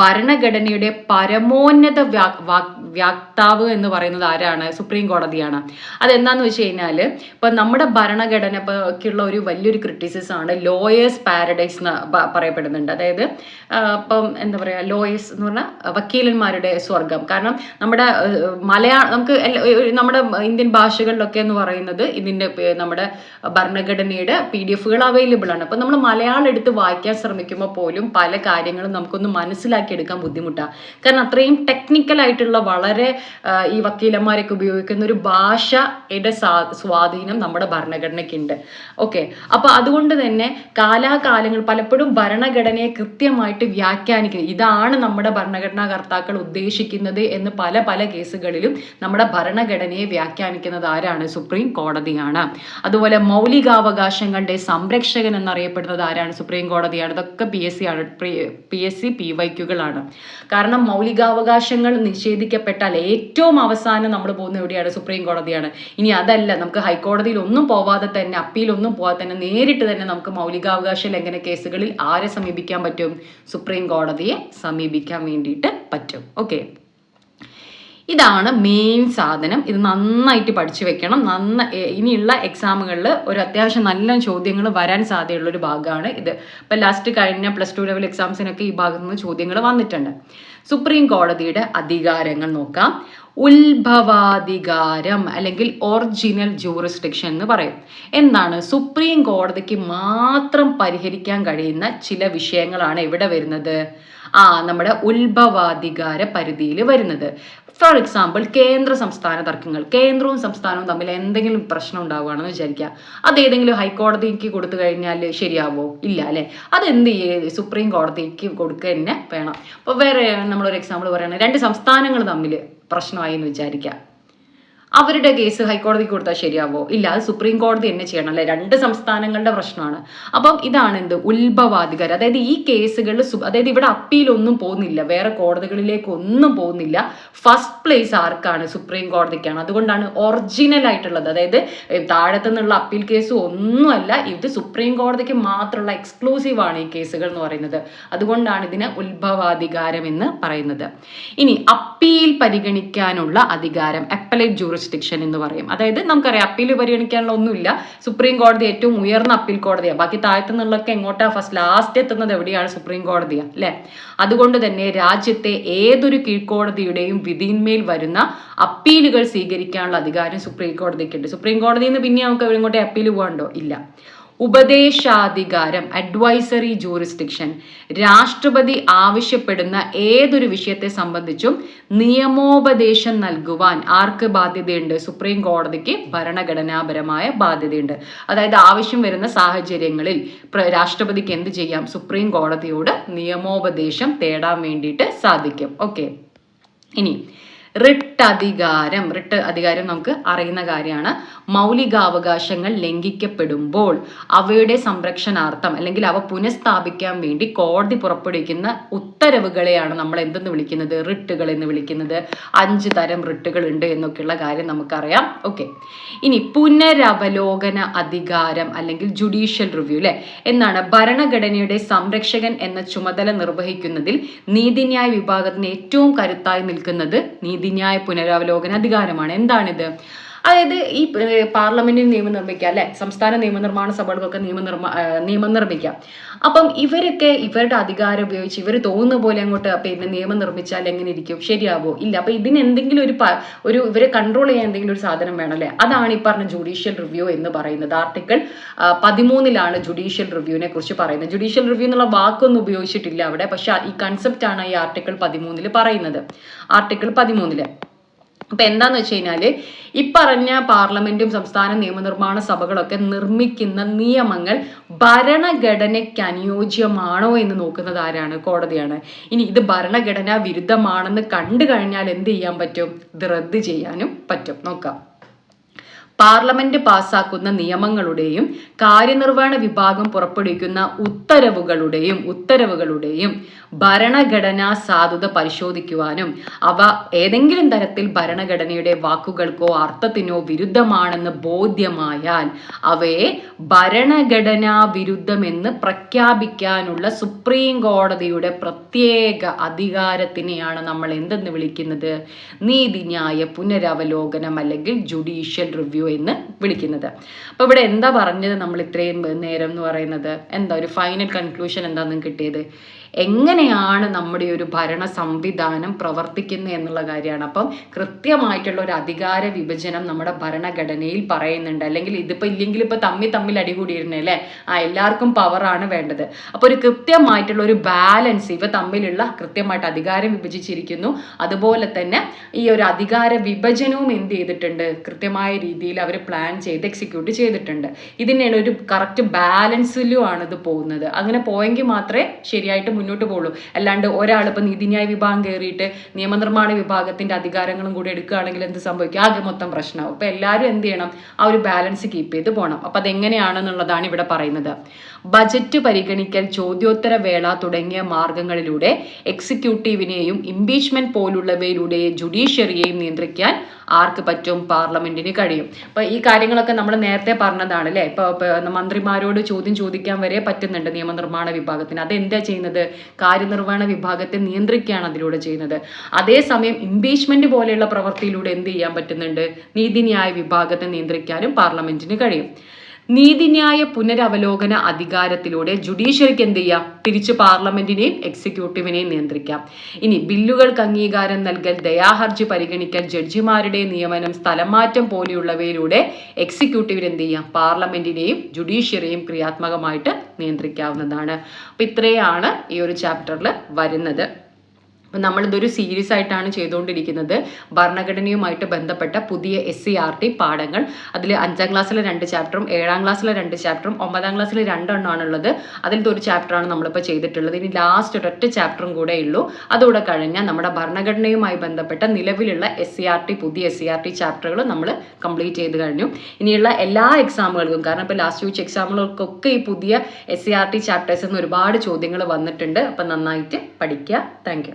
ഭരണഘടനയുടെ പരമോന്നത വ്യാക്താവ് എന്ന് പറയുന്നത് ആരാണ്? സുപ്രീം കോടതിയാണ് അതെന്താന്ന് വെച്ച് കഴിഞ്ഞാൽ ഇപ്പം നമ്മുടെ ഭരണഘടന ഉള്ള ഒരു വലിയൊരു ക്രിറ്റിസിസം ആണ് ലോയേഴ്സ് പാരഡൈസ് എന്ന് പറയപ്പെടുന്നുണ്ട്. അതായത് ഇപ്പം എന്താ പറയുക ലോയേഴ്സ് എന്ന് പറഞ്ഞാൽ വക്കീലന്മാരുടെ സ്വർഗം കാരണം നമ്മുടെ മലയാളം നമുക്ക് നമ്മുടെ ഇന്ത്യൻ ഭാഷകളിലൊക്കെ എന്ന് പറയുന്നത് ഇതിന്റെ നമ്മുടെ ഭരണ ഭരണഘടനയുടെ പി ഡി എഫുകൾ അവൈലബിൾ ആണ്. അപ്പം നമ്മൾ മലയാളം എടുത്ത് വായിക്കാൻ ശ്രമിക്കുമ്പോൾ പോലും പല കാര്യങ്ങളും നമുക്കൊന്ന് മനസ്സിലാക്കി എടുക്കാൻ ബുദ്ധിമുട്ടാണ് കാരണം അത്രയും ടെക്നിക്കൽ ആയിട്ടുള്ള വളരെ ഈ വക്കീലന്മാരൊക്കെ ഉപയോഗിക്കുന്ന ഒരു ഭാഷയുടെ സ്വാധീനം നമ്മുടെ ഭരണഘടനയ്ക്കുണ്ട്. ഓക്കെ. അപ്പോൾ അതുകൊണ്ട് തന്നെ കാലാകാലങ്ങൾ പലപ്പോഴും ഭരണഘടനയെ കൃത്യമായിട്ട് വ്യാഖ്യാനിക്കുന്നത് ഇതാണ് നമ്മുടെ ഭരണഘടനാ കർത്താക്കൾ ഉദ്ദേശിക്കുന്നത് എന്ന് പല പല കേസുകളിലും നമ്മുടെ ഭരണഘടനയെ വ്യാഖ്യാനിക്കുന്നത് ആരാണ്? സുപ്രീം കോടതിയാണ്. അതുപോലെ മൗലിക മൗലികാവകാശങ്ങളുടെ സംരക്ഷകൻ എന്നറിയപ്പെടുന്നത് ആരാണ്? സുപ്രീം കോടതിയാണ് ഇതൊക്കെ പി എസ് സി ആണ്. പി എസ് സി പി വൈക്കുകളാണ് കാരണം മൗലികാവകാശങ്ങൾ നിഷേധിക്കപ്പെട്ടാൽ ഏറ്റവും അവസാനം നമ്മൾ പോകുന്ന എവിടെയാണ്? സുപ്രീം കോടതിയാണ് ഇനി അതല്ല. നമുക്ക് ഹൈക്കോടതിയിൽ ഒന്നും പോവാതെ തന്നെ അപ്പീലൊന്നും പോവാതെ തന്നെ നേരിട്ട് തന്നെ നമുക്ക് മൗലികാവകാശ ലംഘന കേസുകളിൽ ആരെ സമീപിക്കാൻ പറ്റും? സുപ്രീം കോടതിയെ സമീപിക്കാൻ വേണ്ടിയിട്ട് പറ്റും. ഓക്കെ ഇതാണ് മെയിൻ സാധനം. ഇത് നന്നായിട്ട് പഠിച്ചു വെക്കണം. നന്ന ഇനിയുള്ള എക്സാമുകളിൽ ഒരു അത്യാവശ്യം നല്ല ചോദ്യങ്ങൾ വരാൻ സാധ്യതയുള്ള ഒരു ഭാഗമാണ് ഇത്. ഇപ്പം ലാസ്റ്റ് കഴിഞ്ഞ പ്ലസ് ടു ലെവൽ എക്സാംസിനൊക്കെ ഈ ഭാഗത്തു നിന്ന് ചോദ്യങ്ങൾ വന്നിട്ടുണ്ട്. സുപ്രീം കോടതിയുടെ അധികാരങ്ങൾ നോക്കാം. ഉത്ഭവാധികാരം അല്ലെങ്കിൽ ഒറിജിനൽ ജൂറിസ്ഡിക്ഷൻ എന്ന് പറയും. എന്താണ്? സുപ്രീം കോടതിക്ക് മാത്രം പരിഹരിക്കാൻ കഴിയുന്ന ചില വിഷയങ്ങളാണ് ഇവിടെ വരുന്നത്? ആ നമ്മുടെ ഉത്ഭവാധികാര പരിധിയിൽ വരുന്നത്. ഫോർ എക്സാമ്പിൾ കേന്ദ്ര സംസ്ഥാന തർക്കങ്ങൾ കേന്ദ്രവും സംസ്ഥാനവും തമ്മിൽ എന്തെങ്കിലും പ്രശ്നം ഉണ്ടാവുകയാണെന്ന് വിചാരിക്കുക. അത് ഏതെങ്കിലും ഹൈക്കോടതിക്ക് കൊടുത്തു കഴിഞ്ഞാൽ ശരിയാവോ? ഇല്ല അല്ലെ? ചെയ്യേ സുപ്രീം കോടതിക്ക് കൊടുക്കുക തന്നെ വേണം. അപ്പോൾ വേറെ നമ്മളൊരു എക്സാമ്പിൾ പറയുകയാണെങ്കിൽ രണ്ട് സംസ്ഥാനങ്ങൾ തമ്മിൽ പ്രശ്നമായി എന്ന് വിചാരിക്കുക. അവരുടെ കേസ് ഹൈക്കോടതിക്ക് കൊടുത്താൽ ശരിയാവോ? ഇല്ല അത് സുപ്രീം കോടതി തന്നെ ചെയ്യണം അല്ലെ? രണ്ട് സംസ്ഥാനങ്ങളുടെ പ്രശ്നമാണ്. അപ്പം ഇതാണ് എന്ത്? ഉത്ഭവാധികാരം. അതായത് ഈ കേസുകളിൽ അതായത് ഇവിടെ അപ്പീലൊന്നും പോകുന്നില്ല. വേറെ കോടതികളിലേക്ക് ഒന്നും പോകുന്നില്ല. ഫസ്റ്റ് പ്ലേസ് ആർക്കാണ് സുപ്രീം കോടതിക്കാണ്? അതുകൊണ്ടാണ് ഒറിജിനൽ ആയിട്ടുള്ളത് അതായത് താഴത്തു നിന്നുള്ള അപ്പീൽ കേസ് ഒന്നുമല്ല. ഇത് സുപ്രീം കോടതിക്ക് മാത്രമുള്ള എക്സ്ക്ലൂസീവ് ആണ് ഈ കേസുകൾ എന്ന് പറയുന്നത്. അതുകൊണ്ടാണ് ഇതിന് ഉത്ഭവാധികാരം എന്ന് പറയുന്നത്. ഇനി അപ്പീൽ പരിഗണിക്കാനുള്ള അധികാരം. അപ്പലേറ്റ് ജൂറിസ് ജൂറിസ്ഡിക്ഷൻ എന്ന് പറയും. അതായത് നമുക്കറിയാം അപ്പീൽ പരിഗണിക്കാനുള്ള ഒന്നുമില്ല. സുപ്രീം കോടതി ഏറ്റവും ഉയർന്ന അപ്പീൽ കോടതിയാണ് ബാക്കി താഴത്തു നിന്നുള്ളൊക്കെ എങ്ങോട്ടാ? ഫസ്റ്റ് ലാസ്റ്റ് എത്തുന്നത് എവിടെയാണ് സുപ്രീം കോടതിയാണ് അല്ലെ? അതുകൊണ്ട് തന്നെ രാജ്യത്തെ ഏതൊരു കീഴ്ക്കോടതിയുടെയും വിധിന്മേൽ വരുന്ന അപ്പീലുകൾ സ്വീകരിക്കാനുള്ള അധികാരം സുപ്രീം കോടതിക്കുണ്ട് സുപ്രീം കോടതിയിൽ നിന്ന് പിന്നെ നമുക്ക് എങ്ങോട്ടേ അപ്പീൽ പോകാണ്ടോ ഇല്ല. ഉപദേശാധികാരം അഡ്വൈസറി ജൂറിസ്ഡിക്ഷൻ രാഷ്ട്രപതി ആവശ്യപ്പെടുന്ന ഏതൊരു വിഷയത്തെ സംബന്ധിച്ചും നിയമോപദേശം നൽകുവാൻ ആർക്ക് ബാധ്യതയുണ്ട്? സുപ്രീം കോടതിക്ക് ഭരണഘടനാപരമായ ബാധ്യതയുണ്ട്. അതായത് ആവശ്യം വരുന്ന സാഹചര്യങ്ങളിൽ രാഷ്ട്രപതിക്ക് എന്ത് ചെയ്യാം? സുപ്രീം കോടതിയോട് നിയമോപദേശം തേടാൻ വേണ്ടിയിട്ട് സാധിക്കും. ഓക്കെ ഇനി റിട്ട് അധികാരം. റിട്ട് അധികാരം നമുക്ക് അറിയുന്ന കാര്യമാണ്. മൗലികാവകാശങ്ങൾ ലംഘിക്കപ്പെടുമ്പോൾ അവയുടെ സംരക്ഷണാർത്ഥം അല്ലെങ്കിൽ അവ പുനഃസ്ഥാപിക്കാൻ വേണ്ടി കോടതി പുറപ്പെടുവിക്കുന്ന ഉത്തരവുകളെയാണ് നമ്മൾ എന്തെന്ന് വിളിക്കുന്നത്? റിട്ടുകൾ എന്ന് വിളിക്കുന്നത്. അഞ്ച് തരം റിട്ടുകൾ ഉണ്ട് എന്നൊക്കെയുള്ള കാര്യം നമുക്കറിയാം. ഓക്കെ. ഇനി പുനരവലോകന അധികാരം അല്ലെങ്കിൽ ജുഡീഷ്യൽ റിവ്യൂ അല്ലെ എന്നാണ് ഭരണഘടനയുടെ സംരക്ഷകൻ എന്ന ചുമതല നിർവഹിക്കുന്നതിൽ നീതിന്യായ വിഭാഗത്തിന് ഏറ്റവും കരുത്തായി നിൽക്കുന്നത് നീതിന്യായ പുനരവലോകന അധികാരമാണ്. എന്താണിത്? അതായത് ഈ പാർലമെന്റിന് നിയമം നിർമ്മിക്കാം അല്ലെ? സംസ്ഥാന നിയമനിർമ്മാണ സഭകൾക്കൊക്കെ നിയമനിർമ്മാ നിയമം നിർമ്മിക്കാം അപ്പം ഇവരൊക്കെ ഇവരുടെ അധികാരം ഉപയോഗിച്ച് ഇവർ തോന്നുന്ന പോലെ അങ്ങോട്ട് പിന്നെ നിയമം നിർമ്മിച്ചാൽ എങ്ങനെ ഇരിക്കും? ശരിയാവോ? ഇല്ല. അപ്പൊ ഇതിന് എന്തെങ്കിലും ഒരു ഒരു ഇവരെ കൺട്രോൾ ചെയ്യാൻ എന്തെങ്കിലും ഒരു സാധനം വേണം അല്ലേ? അതാണ് ഈ പറഞ്ഞ ജുഡീഷ്യൽ റിവ്യൂ എന്ന് പറയുന്നത്. ആർട്ടിക്കിൾ പതിമൂന്നിലാണ് ജുഡീഷ്യൽ റിവ്യൂവിനെ കുറിച്ച് പറയുന്നത്. ജുഡീഷ്യൽ റിവ്യൂ എന്നുള്ള വാക്കൊന്നും ഉപയോഗിച്ചിട്ടില്ല അവിടെ. പക്ഷെ ഈ കൺസെപ്റ്റ് ആണ് ഈ ആർട്ടിക്കിൾ പതിമൂന്നിൽ പറയുന്നത്. ആർട്ടിക്കിൾ പതിമൂന്നിൽ. അപ്പൊ എന്താന്ന് വെച്ച് കഴിഞ്ഞാൽ ഈ പറഞ്ഞ പാർലമെന്റും സംസ്ഥാന നിയമനിർമ്മാണ സഭകളൊക്കെ നിർമ്മിക്കുന്ന നിയമങ്ങൾ ഭരണഘടനയ്ക്ക് അനുയോജ്യമാണോ എന്ന് നോക്കുന്നത് ആരാണ്? കോടതിയാണ്. ഇനി ഇത് ഭരണഘടനാ വിരുദ്ധമാണെന്ന് കണ്ടു കഴിഞ്ഞാൽ എന്ത് ചെയ്യാൻ പറ്റും? ഇത് റദ്ദ് ചെയ്യാനും പറ്റും. നോക്കാം. പാർലമെന്റ് പാസാക്കുന്ന നിയമങ്ങളുടെയും കാര്യനിർവഹണ വിഭാഗം പുറപ്പെടുവിക്കുന്ന ഉത്തരവുകളുടെയും ഉത്തരവുകളുടെയും ഭരണഘടനാ സാധുത പരിശോധിക്കുവാനും അവ ഏതെങ്കിലും തരത്തിൽ ഭരണഘടനയുടെ വാക്കുകൾക്കോ അർത്ഥത്തിനോ വിരുദ്ധമാണെന്ന് ബോധ്യമായാൽ അവയെ ഭരണഘടനാ വിരുദ്ധമെന്ന് പ്രഖ്യാപിക്കാനുള്ള സുപ്രീം കോടതിയുടെ പ്രത്യേക അധികാരത്തിനെയാണ് നമ്മൾ എന്തെന്ന് വിളിക്കുന്നത്? നീതിന്യായ പുനരവലോകനം അല്ലെങ്കിൽ ജുഡീഷ്യൽ റിവ്യൂ എന്ന് വിളിക്കുന്നത്. അപ്പോൾ ഇവിടെ എന്താ പറഞ്ഞത് നമ്മൾ ഇത്രയും നേരം എന്ന് പറയുന്നത്? എന്താ ഒരു ഫൈനൽ കൺക്ലൂഷൻ എന്താണെന്ന് കിട്ടിയത്? എങ്ങനെയാണ് നമ്മുടെ ഒരു ഭരണ സംവിധാനം പ്രവർത്തിക്കുന്നത് എന്നുള്ള കാര്യമാണ്. അപ്പം കൃത്യമായിട്ടുള്ള ഒരു അധികാര വിഭജനം നമ്മുടെ ഭരണഘടനയിൽ പറയുന്നുണ്ട്. അല്ലെങ്കിൽ ഇതിപ്പോൾ ഇല്ലെങ്കിൽ ഇപ്പോൾ തമ്മിൽ തമ്മിൽ അടികൂടിയിരുന്നേ അല്ലേ? ആ എല്ലാവർക്കും പവറാണ് വേണ്ടത്. അപ്പോൾ ഒരു കൃത്യമായിട്ടുള്ള ഒരു ബാലൻസ് ഇവ തമ്മിലുള്ള കൃത്യമായിട്ട് അധികാരം വിഭജിച്ചിരിക്കുന്നു. അതുപോലെ തന്നെ ഈ ഒരു അധികാര വിഭജനവും എന്ത് ചെയ്തിട്ടുണ്ട്? കൃത്യമായ രീതിയിൽ അവർ പ്ലാൻ ചെയ്ത് എക്സിക്യൂട്ട് ചെയ്തിട്ടുണ്ട്. ഇതിനാണ് ഒരു കറക്റ്റ് ബാലൻസിലും ആണ് ഇത് പോകുന്നത്. അങ്ങനെ പോയെങ്കിൽ മാത്രമേ ശരിയായിട്ട് മുന്നോട്ട് പോകുള്ളൂ അല്ലാണ്ട് ഒരാൾ ഇപ്പൊ നീതിന്യായ വിഭാഗം കയറിയിട്ട് നിയമനിർമ്മാണ വിഭാഗത്തിന്റെ അധികാരങ്ങളും കൂടി എടുക്കുകയാണെങ്കിൽ എന്ത് സംഭവിക്കും? ആകെ മൊത്തം പ്രശ്നമാവും. അപ്പൊ എല്ലാവരും എന്ത് ചെയ്യണം? ആ ഒരു ബാലൻസ് കീപ്പ് ചെയ്ത് പോകണം അപ്പൊ അതെങ്ങനെയാണെന്നുള്ളതാണ് ഇവിടെ പറയുന്നത്. ബജറ്റ് പരിഗണിക്കൽ ചോദ്യോത്തര വേള തുടങ്ങിയ മാർഗങ്ങളിലൂടെ എക്സിക്യൂട്ടീവിനെയും ഇംപീച്ച്മെന്റ് പോലുള്ളവയിലൂടെ ജുഡീഷ്യറിയെയും നിയന്ത്രിക്കാൻ ആർക്ക് പറ്റും പാർലമെന്റിന് കഴിയും. അപ്പൊ ഈ കാര്യങ്ങളൊക്കെ നമ്മൾ നേരത്തെ പറഞ്ഞതാണ് അല്ലേ? ഇപ്പൊ ഇപ്പൊ മന്ത്രിമാരോട് ചോദ്യം ചോദിക്കാൻ വരെ പറ്റുന്നുണ്ട് നിയമനിർമ്മാണ വിഭാഗത്തിന്. അതെന്താ ചെയ്യുന്നത്? കാര്യനിർവഹണ വിഭാഗത്തെ നിയന്ത്രിക്കുകയാണ് അതിലൂടെ ചെയ്യുന്നത്. അതേസമയം ഇംപീച്ച്മെന്റ് പോലെയുള്ള പ്രവൃത്തിയിലൂടെ എന്ത് ചെയ്യാൻ പറ്റുന്നുണ്ട്? നീതിന്യായ വിഭാഗത്തെ നിയന്ത്രിക്കാനും പാർലമെന്റിന് കഴിയും. നീതിന്യായ പുനരവലോകന അധികാരത്തിലൂടെ ജുഡീഷ്യറിക്ക് എന്ത് ചെയ്യാം? തിരിച്ച് പാർലമെന്റിനെയും എക്സിക്യൂട്ടീവിനെയും നിയന്ത്രിക്കാം. ഇനി ബില്ലുകൾക്ക് അംഗീകാരം നൽകൽ ദയാഹർജി പരിഗണിക്കൽ ജഡ്ജിമാരുടെ നിയമനം സ്ഥലമാറ്റം പോലെയുള്ളവയിലൂടെ എക്സിക്യൂട്ടീവിന് എന്ത് ചെയ്യാം? പാർലമെന്റിനെയും ജുഡീഷ്യറിയെയും ക്രിയാത്മകമായിട്ട് നിയന്ത്രിക്കാവുന്നതാണ്. അപ്പൊ ഇത്രയാണ് ഈ ഒരു ചാപ്റ്ററിൽ വരുന്നത്. അപ്പം നമ്മളിതൊരു സീരീസ് ആയിട്ടാണ് ചെയ്തുകൊണ്ടിരിക്കുന്നത്. ഭരണഘടനയുമായിട്ട് ബന്ധപ്പെട്ട പുതിയ എസ് സി ആർ ടി പാഠങ്ങൾ. അതിൽ അഞ്ചാം ക്ലാസ്സിലെ രണ്ട് ചാപ്റ്ററും ഏഴാം ക്ലാസ്സിലെ രണ്ട് ചാപ്റ്ററും ഒമ്പതാം ക്ലാസ്സിലെ രണ്ടെണ്ണമാണ് ഉള്ളത് അതിലത്തെ ഒരു ചാപ്റ്ററാണ് നമ്മളിപ്പോൾ ചെയ്തിട്ടുള്ളത്. ഇനി ലാസ്റ്റ് ഒരൊറ്റ ചാപ്റ്ററും കൂടെ ഉള്ളൂ. അതുകൂടെ കഴിഞ്ഞാൽ നമ്മുടെ ഭരണഘടനയുമായി ബന്ധപ്പെട്ട നിലവിലുള്ള എസ് സി ആർ ടി പുതിയ എസ് സി ആർ ടി ചാപ്റ്ററുകൾ നമ്മൾ കംപ്ലീറ്റ് ചെയ്ത് കഴിഞ്ഞു. ഇനിയുള്ള എല്ലാ എക്സാമുകൾക്കും കാരണം ഇപ്പോൾ ലാസ്റ്റ് ചോദിച്ച എക്സാമുകൾക്കൊക്കെ ഈ പുതിയ എസ് സി ആർ ടി ചാപ്റ്റേഴ്സിൽ നിന്ന് ഒരുപാട് ചോദ്യങ്ങൾ വന്നിട്ടുണ്ട്. അപ്പം നന്നായിട്ട് പഠിക്കുക താങ്ക്